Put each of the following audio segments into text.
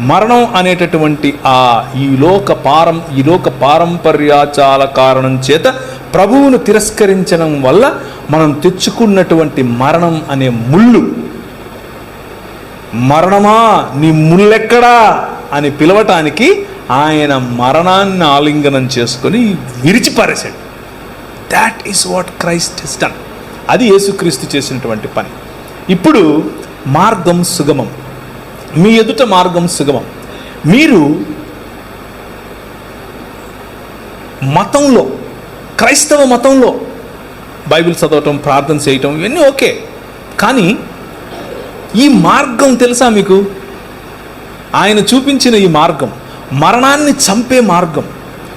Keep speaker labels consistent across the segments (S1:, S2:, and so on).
S1: మరణం అనేటటువంటి ఆ ఈ లోక పారం ఈ లోక పారంపర్యాచాల కారణం చేత ప్రభువును తిరస్కరించడం వల్ల మనం తెచ్చుకున్నటువంటి మరణం అనే ముళ్ళు. మరణమా? నీ ముళ్ళెక్కడా? అని పిలవటానికి ఆయన మరణాన్ని ఆలింగనం చేసుకొని విరిచిపారేశాడు. That is what Christ is done అది యేసుక్రీస్తు చేసినటువంటి పని. ఇప్పుడు మార్గం సుగమం. మీ ఎదుట మార్గం సుగమం. మీరు మతంలో క్రైస్తవ మతంలో బైబిల్ చదవటం ప్రార్థన చేయటం ఇవన్నీ ఓకే. కానీ ఈ మార్గం తెలుసా మీకు? ఆయన చూపించిన ఈ మార్గం మరణాన్ని చంపే మార్గం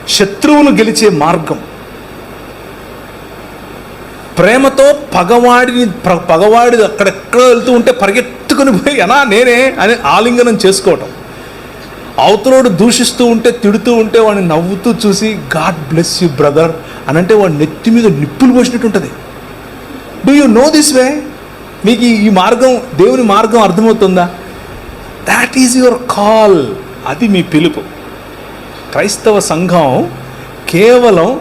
S1: శత్రువులు గెలిచే మార్గం. ప్రేమతో పగవాడిని ప్ర- పగవాడి అక్కడెక్కడ వెళ్తూ ఉంటే పరిగెత్తుకుని పోయి అనా నేనే అని ఆలింగనం చేసుకోవటం. అవతలోడు దూషిస్తూ ఉంటే తిడుతూ ఉంటే వాడిని నవ్వుతూ చూసి గాడ్ బ్లెస్ యూ బ్రదర్ అని అంటే వాడి నెత్తి మీద నిప్పులు పోసినట్టు ఉంటుంది. Do you know this way? మీకు ఈ- మార్గం దేవుని మార్గం అర్థమవుతుందా? దాట్ ఈజ్ యువర్ కాల్ అది మీ పిలుపు. క్రైస్తవ సంఘం కేవలం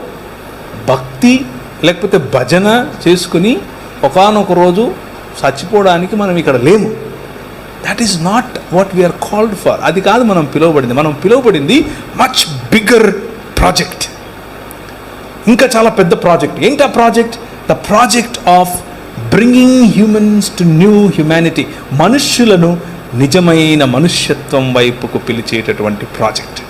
S1: భక్తి లేకపోతే భజన చేసుకుని ఒకానొక రోజు చచ్చిపోవడానికి మనం ఇక్కడ లేము. That is not what we are called for అది కాదు మనం పిలువబడింది. మనం పిలువబడింది మచ్ బిగ్గర్ ప్రాజెక్ట్ ఇంకా చాలా పెద్ద ప్రాజెక్ట్ ఏంటి ఆ project the project of bringing humans to new humanity మనుష్యులను నిజమైన మనుష్యత్వం వైపుకు పిలిచేటటువంటి ప్రాజెక్ట్